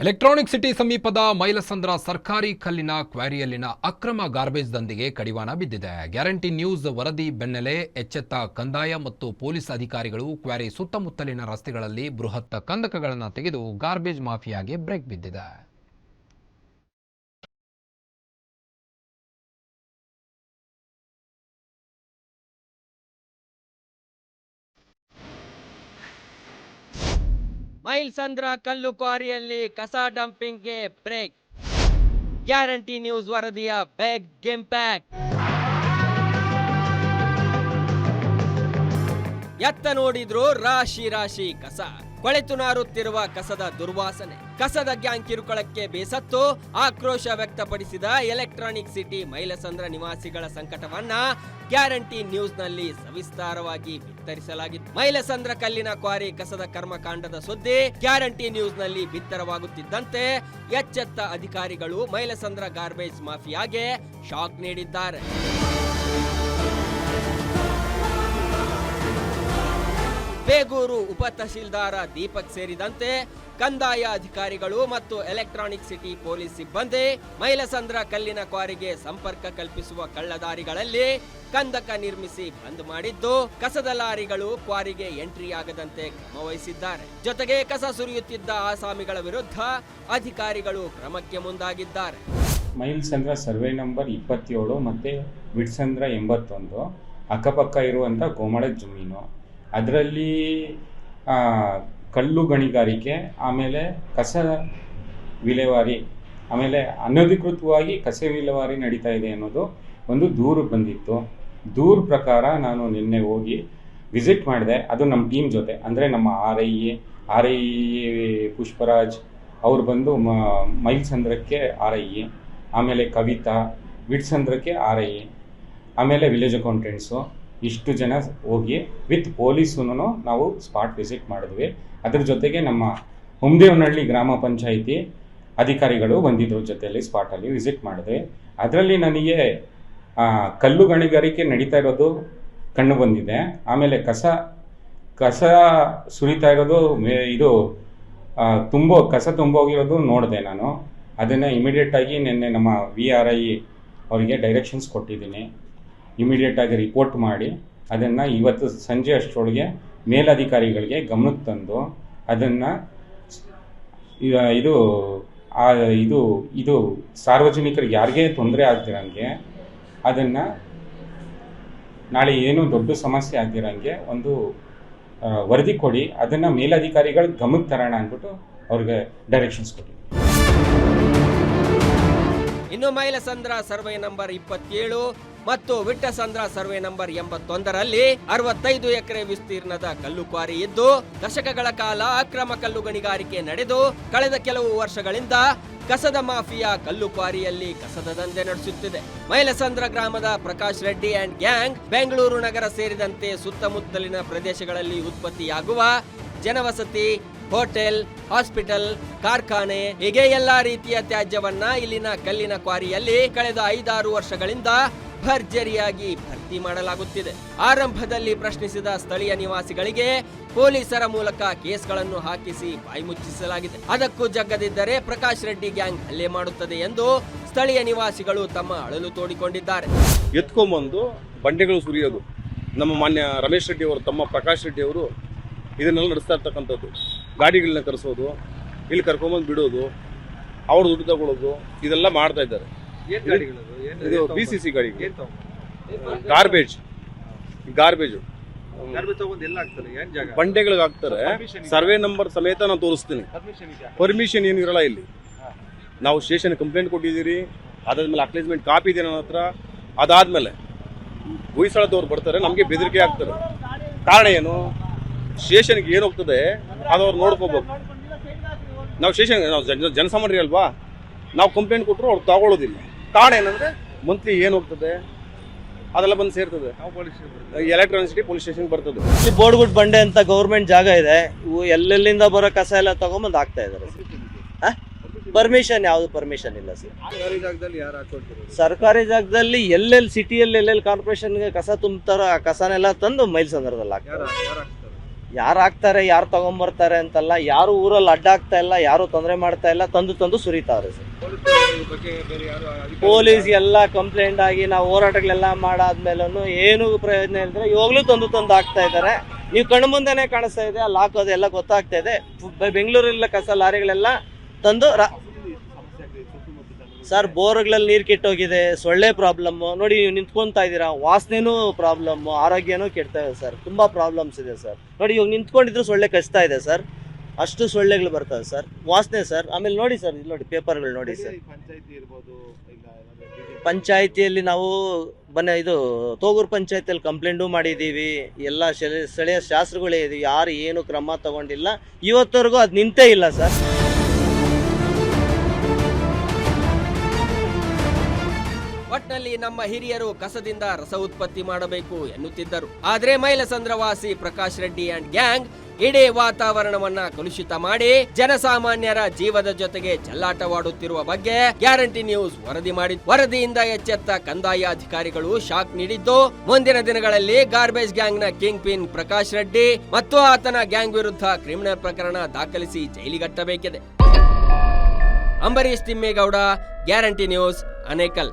Electronic city ಸಮೀಪದ ಮೈಲಸಂದ್ರ ಸರ್ಕಾರಿ ಕಲ್ಲಿನ ಕ್ವಾರಿಯಲ್ಲಿನ ಅಕ್ರಮ ಗಾರ್ಬೇಜ್ ದಂಧೆಗೆ ಕಡಿವಾಣ ಬಿದ್ದಿದೆ. ಗ್ಯಾರಂಟಿ ನ್ಯೂಸ್ ವರದಿ ಬೆನ್ನಲ್ಲೇ ಎಚ್ಚೆತ್ತ ಕಂದಾಯ ಮತ್ತು ಪೊಲೀಸ್ ಅಧಿಕಾರಿಗಳು ಕ್ವಾರಿ ಸುತ್ತಮುತ್ತಲಿನ ರಸ್ತೆಗಳಲ್ಲಿ ಬೃಹತ್ ಕಂದಕಗಳನ್ನು ತೆಗೆದು ಗಾರ್ಬೇಜ್ ಮಾಫಿಯಾಗೆ ಬ್ರೇಕ್ ಬಿದ್ದಿದೆ. ಮೈಲ್ಸಂದ್ರ ಕಲ್ಲು ಕ್ವಾರಿಯಲ್ಲಿ ಕಸ ಡಂಪಿಂಗ್ಗೆ ಬ್ರೇಕ್. ಗ್ಯಾರಂಟಿ ನ್ಯೂಸ್ ವರದಿಯ ಬೆಗ್ ಇಂಪ್ಯಾಕ್ಟ್ ಎತ್ತ ನೋಡಿದ್ರು ರಾಶಿ ರಾಶಿ ಕಸ. ಕೊಳೆತು ನಾರುತ್ತಿರುವ ಕಸದ ದುರ್ವಾಸನೆ. ಕಸದ ಗ್ಯಾಂಗ್ ಕಿರುಕುಳಕ್ಕೆ ಬೇಸತ್ತು ಆಕ್ರೋಶ ವ್ಯಕ್ತಪಡಿಸಿದ ಎಲೆಕ್ಟ್ರಾನಿಕ್ ಸಿಟಿ ಮೈಲಸಂದ್ರ ನಿವಾಸಿಗಳ ಸಂಕಟವನ್ನ ಗ್ಯಾರಂಟಿ ನ್ಯೂಸ್ನಲ್ಲಿ ಸವಿಸ್ತಾರವಾಗಿ ಬಿತ್ತರಿಸಲಾಗಿತ್ತು. ಮೈಲಸಂದ್ರ ಕಲ್ಲಿನ ಕ್ವಾರಿ ಕಸದ ಕರ್ಮಕಾಂಡದ ಸುದ್ದಿ ಗ್ಯಾರಂಟಿ ನ್ಯೂಸ್ನಲ್ಲಿ ಬಿತ್ತರವಾಗುತ್ತಿದ್ದಂತೆ ಎಚ್ಚೆತ್ತ ಅಧಿಕಾರಿಗಳು ಮೈಲಸಂದ್ರ ಗಾರ್ಬೇಜ್ ಮಾಫಿಯಾಗೆ ಶಾಕ್ ನೀಡಿದ್ದಾರೆ. ಬೇಗೂರು ಉಪ ತಹಶೀಲ್ದಾರ ದೀಪಕ್ ಸೇರಿದಂತೆ ಕಂದಾಯ ಅಧಿಕಾರಿಗಳು ಮತ್ತು ಎಲೆಕ್ಟ್ರಾನಿಕ್ ಸಿಟಿ ಪೊಲೀಸ್ ಸಿಬ್ಬಂದಿ ಮೈಲಸಂದ್ರ ಕಲ್ಲಿನ ಕ್ವಾರಿಗೆ ಸಂಪರ್ಕ ಕಲ್ಪಿಸುವ ಕಳ್ಳದಾರಿಗಳಲ್ಲಿ ಕಂದಕ ನಿರ್ಮಿಸಿ ಬಂದ್ ಮಾಡಿದ್ದು, ಕಸದ ಲಾರಿಗಳು ಕ್ವಾರಿಗೆ ಎಂಟ್ರಿ ಆಗದಂತೆ ಕ್ರಮ ವಹಿಸಿದ್ದಾರೆ. ಜೊತೆಗೆ ಕಸ ಸುರಿಯುತ್ತಿದ್ದ ಆಸಾಮಿಗಳ ವಿರುದ್ಧ ಅಧಿಕಾರಿಗಳು ಕ್ರಮಕ್ಕೆ ಮುಂದಾಗಿದ್ದಾರೆ. ಮೈಲಸಂದ್ರ ಸರ್ವೆ ನಂಬರ್ ಇಪ್ಪತ್ತೇಳು ಮತ್ತು ಬಿಡ್ಸಂದ್ರ ಎಂಬತ್ತೊಂದು, ಅಕ್ಕಪಕ್ಕ ಇರುವಂಥ ಗೋಮಳ ಜಮೀನು. ಅದರಲ್ಲಿ ಕಲ್ಲು ಗಣಿಗಾರಿಕೆ, ಆಮೇಲೆ ಕಸ ವಿಲೇವಾರಿ, ಆಮೇಲೆ ಅನಧಿಕೃತವಾಗಿ ಕಸ ವಿಲೇವಾರಿ ನಡೀತಾ ಇದೆ ಅನ್ನೋದು ಒಂದು ದೂರು ಬಂದಿತ್ತು. ದೂರ ಪ್ರಕಾರ ನಾನು ನಿನ್ನೆ ಹೋಗಿ ವಿಸಿಟ್ ಮಾಡಿದೆ. ಅದು ನಮ್ಮ ಟೀಮ್ ಜೊತೆ. ಅಂದರೆ ನಮ್ಮ R I A R I Pushparaj, ಅವ್ರು ಬಂದು ಮ, ಮೈಲ್ಸಂದ್ರಕ್ಕೆ ಆರ್ ಐ ಎ ಆಮೇಲೆ ಕವಿತಾ ವಿಡ್ಸಂದ್ರಕ್ಕೆ ಆರ್ ಐ ಎ ಆಮೇಲೆ ವಿಲೇಜ್ ಅಕೌಂಟೆಂಟ್ಸು. ಇಷ್ಟು ಜನ ಹೋಗಿ ವಿತ್ ಪೊಲೀಸೂ ನಾವು ಸ್ಪಾಟ್ ವಿಸಿಟ್ ಮಾಡಿದ್ವಿ. ಅದ್ರ ಜೊತೆಗೆ ನಮ್ಮ ಹುಮ್ದೇವನಹಳ್ಳಿ ಗ್ರಾಮ ಪಂಚಾಯಿತಿ ಅಧಿಕಾರಿಗಳು ಬಂದಿದ್ರು ಜೊತೆಯಲ್ಲಿ ಸ್ಪಾಟಲ್ಲಿ ವಿಸಿಟ್ ಮಾಡಿದ್ವಿ. ಅದರಲ್ಲಿ ನನಗೆ ಕಲ್ಲು ಗಣಿಗಾರಿಕೆ ನಡೀತಾ ಇರೋದು ಕಂಡು ಬಂದಿದೆ. ಆಮೇಲೆ ಕಸ ಕಸ ಸುರಿತಾ ಇರೋದು ಇದು ತುಂಬೋ, ಕಸ ತುಂಬೋಗಿರೋದು ನೋಡಿದೆ ನಾನು. ಅದನ್ನು ಇಮಿಡಿಯೇಟಾಗಿ ನಿನ್ನೆ ನಮ್ಮ ವಿ ಆರ್ ಐ ಅವರಿಗೆ ಡೈರೆಕ್ಷನ್ಸ್ ಕೊಟ್ಟಿದ್ದೀನಿ. ಇಮಿಡಿಯೇಟಾಗಿ ರಿಪೋರ್ಟ್ ಮಾಡಿ, ಅದನ್ನು ಇವತ್ತು ಸಂಜೆ ಅಷ್ಟರೊಳಗೆ ಮೇಲಧಿಕಾರಿಗಳಿಗೆ ಗಮನಕ್ಕೆ ತಂದು ಅದನ್ನು ಇದು ಇದು ಇದು ಸಾರ್ವಜನಿಕರಿಗೆ ಯಾರಿಗೇ ತೊಂದರೆ ಆಗ್ದಿರಂಗೆ ಅದನ್ನು ನಾಳೆ ಏನು ದೊಡ್ಡ ಸಮಸ್ಯೆ ಆಗ್ದಿರಂಗೆ ಒಂದು ವರದಿ ಕೊಡಿ, ಅದನ್ನು ಮೇಲಧಿಕಾರಿಗಳ ಗಮನಕ್ಕೆ ತರೋಣ ಅಂದ್ಬಿಟ್ಟು ಅವ್ರಿಗೆ ಡೈರೆಕ್ಷನ್ಸ್ ಕೊಡಿ. ಇನ್ನು ಮೈಲಸಂದ್ರ ಸರ್ವೆ ನಂಬರ್ ಇಪ್ಪತ್ತೇಳು. ಮತ್ತು ವಿಟ್ಟಸಂದ್ರ ಸರ್ವೆ ನಂಬರ್ ಎಂಬತ್ತೊಂದರಲ್ಲಿ ಅರವತ್ತೈದು ಎಕರೆ ವಿಸ್ತೀರ್ಣದ ಕಲ್ಲು ಕ್ವಾರಿ ಇದ್ದು, ದಶಕಗಳ ಕಾಲ ಅಕ್ರಮ ಕಲ್ಲು ಗಣಿಗಾರಿಕೆ ನಡೆದು, ಕಳೆದ ಕೆಲವು ವರ್ಷಗಳಿಂದ ಕಸದ ಮಾಫಿಯಾ ಕಲ್ಲು ಕ್ವಾರಿಯಲ್ಲಿ ಕಸದ ದಂಧೆ ನಡೆಸುತ್ತಿದೆ. ಮೈಲಸಂದ್ರ ಗ್ರಾಮದ ಪ್ರಕಾಶ್ ರೆಡ್ಡಿ ಅಂಡ್ ಗ್ಯಾಂಗ್ ಬೆಂಗಳೂರು ನಗರ ಸೇರಿದಂತೆ ಸುತ್ತಮುತ್ತಲಿನ ಪ್ರದೇಶಗಳಲ್ಲಿ ಉತ್ಪತ್ತಿಯಾಗುವ ಜನವಸತಿ, ಹೋಟೆಲ್, ಹಾಸ್ಪಿಟಲ್, ಕಾರ್ಖಾನೆ, ಹೀಗೆ ಎಲ್ಲಾ ರೀತಿಯ ತ್ಯಾಜ್ಯವನ್ನ ಇಲ್ಲಿನ ಕಲ್ಲಿನ ಕ್ವಾರಿಯಲ್ಲಿ ಕಳೆದ ಐದಾರು ವರ್ಷಗಳಿಂದ ಭರ್ಜರಿಯಾಗಿ ಭರ್ತಿ ಮಾಡಲಾಗುತ್ತಿದೆ. ಆರಂಭದಲ್ಲಿ ಪ್ರಶ್ನಿಸಿದ ಸ್ಥಳೀಯ ನಿವಾಸಿಗಳಿಗೆ ಪೊಲೀಸರ ಮೂಲಕ ಕೇಸ್ಗಳನ್ನು ಹಾಕಿಸಿ ಬಾಯಿ ಮುಚ್ಚಿಸಲಾಗಿದೆ. ಅದಕ್ಕೂ ಜಗ್ಗದಿದ್ದರೆ ಪ್ರಕಾಶ್ ರೆಡ್ಡಿ ಗ್ಯಾಂಗ್ ಹಲ್ಲೆ ಮಾಡುತ್ತದೆ ಎಂದು ಸ್ಥಳೀಯ ನಿವಾಸಿಗಳು ತಮ್ಮ ಅಳಲು ತೋಡಿಕೊಂಡಿದ್ದಾರೆ. ಎತ್ಕೊಂಬಂದು ಬಂಡೆಗಳು ಸುರಿಯೋದು. ನಮ್ಮ ಮಾನ್ಯ ರಮೇಶ್ ರೆಡ್ಡಿ ಅವರು, ತಮ್ಮ ಪ್ರಕಾಶ್ ರೆಡ್ಡಿ ಅವರು ಇದನ್ನೆಲ್ಲ ನಡೆಸ್ತಾ ಇರ್ತಕ್ಕಂಥದ್ದು. ಗಾಡಿಗಳನ್ನ ಕರೆಸೋದು, ಇಲ್ಲಿ ಕರ್ಕೊಂಬಂದು ಬಿಡೋದು, ಅವ್ರು ದುಡ್ಡು ತಗೊಳ್ಳೋದು ಇದೆಲ್ಲ ಮಾಡ್ತಾ ಇದ್ದಾರೆ. ಇದು ಬಿ ಸಿ ಸಿ ಗಾಡಿ ಗಾರ್ಬೇಜ್ ಗಾರ್ಬೇಜು ಬಂಡೆಗಳಿಗೆ ಹಾಕ್ತಾರೆ. ಸರ್ವೆ ನಂಬರ್ ಸಮೇತ ನಾನು ತೋರಿಸ್ತೀನಿ. ಪರ್ಮಿಷನ್ ಏನು ಇರಲ್ಲ ಇಲ್ಲಿ. ನಾವು ಸ್ಟೇಷನ್ ಕಂಪ್ಲೇಂಟ್ ಕೊಟ್ಟಿದ್ದೀರಿ. ಅದಾದ್ಮೇಲೆ ಅಕ್ಲೇಜ್ಮೆಂಟ್ ಕಾಪಿ ಇದೆ ನನ್ನ ಹತ್ರ. ಅದಾದ್ಮೇಲೆ ಹೊಯ್ಸಳದವ್ರು ಬರ್ತಾರೆ ನಮಗೆ ಬೆದರಿಕೆ ಆಗ್ತಾರೆ ಕಾರಣ ಏನು? ಸ್ಟೇಷನ್ಗೆ ಏನು ಹೋಗ್ತದೆ ಅದು ಅವ್ರು ನೋಡ್ಕೋಬೇಕು ನಾವು ಸ್ಟೇಷನ್ ನಾವು ಜನ ಜನಸಾಮಾನ್ಯರು ಅಲ್ವಾ? ನಾವು ಕಂಪ್ಲೇಂಟ್ ಕೊಟ್ಟರು ಅವ್ರು ತಗೊಳ್ಳೋದಿಲ್ಲ. ಕಾರಣ ಏನಂದ್ರೆ ಮಂತ್ಲಿ ಏನು ಹೋಗ್ತದೆ ಅದೆಲ್ಲ ಬಂದು ಸೇರ್ತದೆ. ಎಲೆಕ್ಟ್ರಾನಿಕ್ ಸಿಟಿ ಪೊಲೀಸ್ ಸ್ಟೇಷನ್ ಬರ್ತದೆ. ಇಲ್ಲಿ ಬೋಡ್ಗುಡ್ ಬಂಡೆ ಅಂತ ಗೌರ್ಮೆಂಟ್ ಜಾಗ ಇದೆ. ಇವು ಎಲ್ಲೆಲ್ಲಿಂದ ಬರೋ ಕಸ ಎಲ್ಲ ತಗೊಂಬಂದು ಹಾಕ್ತಾ ಇದಾರೆ ಪರ್ಮಿಷನ್ ಯಾವ್ದು ಪರ್ಮಿಷನ್ ಇಲ್ಲ ಸರ್. ಸರ್ಕಾರಿ ಜಾಗದಲ್ಲಿ ಎಲ್ಲೆಲ್ಲಿ ಸಿಟಿಯಲ್ಲಿ ಎಲ್ಲೆಲ್ಲಿ ಕಾರ್ಪೊರೇಷನ್ಗೆ ಕಸ ತುಂಬ್ತಾರೋ ಆ ಕಸನೆಲ್ಲ ತಂದು ಮೈಲ್ ಸಂದರ್ಭದಲ್ಲಿ ಹಾಕ್ತಾರೆ? ಯಾರು ಹಾಕ್ತಾರೆ, ಯಾರು ತಗೊಂಬರ್ತಾರೆ ಅಂತಲ್ಲ, ಯಾರು ಊರಲ್ಲಿ ಅಡ್ಡಾಗ್ತಾ ಇಲ್ಲ, ಯಾರು ತೊಂದರೆ ಮಾಡ್ತಾ ಇಲ್ಲ, ತಂದು ತಂದು ಸುರಿತಾವ್ರೆ ಸರ್. ಪೊಲೀಸ್ ಎಲ್ಲ ಕಂಪ್ಲೇಂಟ್ ಆಗಿ ನಾವು ಹೋರಾಟಗಳೆಲ್ಲ ಮಾಡಾದ್ಮೇಲೂ ಏನು ಪ್ರಯೋಜನ ಇಲ್ದ್ರೆ ಇವಾಗಲೂ ತಂದು ತಂದು ಹಾಕ್ತಾ ಇದ್ದಾರೆ. ನೀವು ಕಣ್ಣು ಮುಂದೆನೆ ಕಾಣಿಸ್ತಾ ಇದೆ ಅಲ್ಲಿ ಹಾಕೋದೆಲ್ಲ ಗೊತ್ತಾಗ್ತಾ ಇದೆ. ಬೆಂಗಳೂರಲ್ಲ ಕಸ ಲಾರಿಗಳೆಲ್ಲ ತಂದು ಸರ್ ಬೋರ್ಗಳಲ್ಲಿ ನೀರು ಕೆಟ್ಟೋಗಿದೆ ಸೊಳ್ಳೆ ಪ್ರಾಬ್ಲಮ್ ನೋಡಿ ನೀವು ನಿಂತ್ಕೊಂತ ಇದ್ದೀರಾ ವಾಸನೆನೂ ಪ್ರಾಬ್ಲಮ್ ಆರೋಗ್ಯನೂ ಕೆಡ್ತಾ ಇದೆ ಸರ್. ತುಂಬಾ ಪ್ರಾಬ್ಲಮ್ಸ್ ಇದೆ ಸರ್. ನೋಡಿ ಇವಾಗ ನಿಂತ್ಕೊಂಡಿದ್ರು ಸೊಳ್ಳೆ ಕಚ್ತಾ ಇದೆ ಸರ್. ಅಷ್ಟು ಸೊಳ್ಳೆಗಳು ಬರ್ತವೆ ಸರ್. ವಾಸನೆ ಸರ್. ಆಮೇಲೆ ನೋಡಿ ಸರ್ ಇಲ್ಲಿ ನೋಡಿ ಪೇಪರ್ಗಳು ನೋಡಿ ಸರ್. ಪಂಚಾಯಿತಿಯಲ್ಲಿ ನಾವು ಬನ್ನ ಇದು ತೋಗೂರು ಪಂಚಾಯತಿಯಲ್ಲಿ ಕಂಪ್ಲೇಂಟು ಮಾಡಿದ್ದೀವಿ. ಎಲ್ಲ ಸ್ಥಳೀಯ ಶಾಸ್ತ್ರಗಳೇ ಇದೀವಿ ಯಾರು ಏನು ಕ್ರಮ ತಗೊಂಡಿಲ್ಲ. ಇವತ್ತವರೆಗೂ ಅದು ನಿಂತೇ ಇಲ್ಲ ಸರ್. ಒಟ್ನಲ್ಲಿ ನಮ್ಮ ಹಿರಿಯರು ಕಸದಿಂದ ರಸ ಉತ್ಪತ್ತಿ ಮಾಡಬೇಕು ಎನ್ನುತ್ತಿದ್ದರು. ಆದ್ರೆ ಮೈಲಸಂದ್ರವಾಸಿ ಪ್ರಕಾಶ್ ರೆಡ್ಡಿ ಅಂಡ್ ಗ್ಯಾಂಗ್ ಇಡೀ ವಾತಾವರಣವನ್ನ ಕಲುಷಿತ ಮಾಡಿ ಜನಸಾಮಾನ್ಯರ ಜೀವದ ಜೊತೆಗೆ ಚಲ್ಲಾಟವಾಡುತ್ತಿರುವ ಬಗ್ಗೆ ಗ್ಯಾರಂಟಿ ನ್ಯೂಸ್ ವರದಿ ಮಾಡಿ ವರದಿಯಿಂದ ಎಚ್ಚೆತ್ತ ಕಂದಾಯ ಅಧಿಕಾರಿಗಳು ಶಾಕ್ ನೀಡಿದ್ದು, ಮುಂದಿನ ದಿನಗಳಲ್ಲಿ ಗಾರ್ಬೇಜ್ ಗ್ಯಾಂಗ್ನ ಕಿಂಗ್ ಪಿನ್ ಪ್ರಕಾಶ್ ರೆಡ್ಡಿ ಮತ್ತು ಆತನ ಗ್ಯಾಂಗ್ ವಿರುದ್ಧ ಕ್ರಿಮಿನಲ್ ಪ್ರಕರಣ ದಾಖಲಿಸಿ ಜೈಲಿಗಟ್ಟಬೇಕಿದೆ. Ambareesh Thimmegowda, guarantee news, Anekal.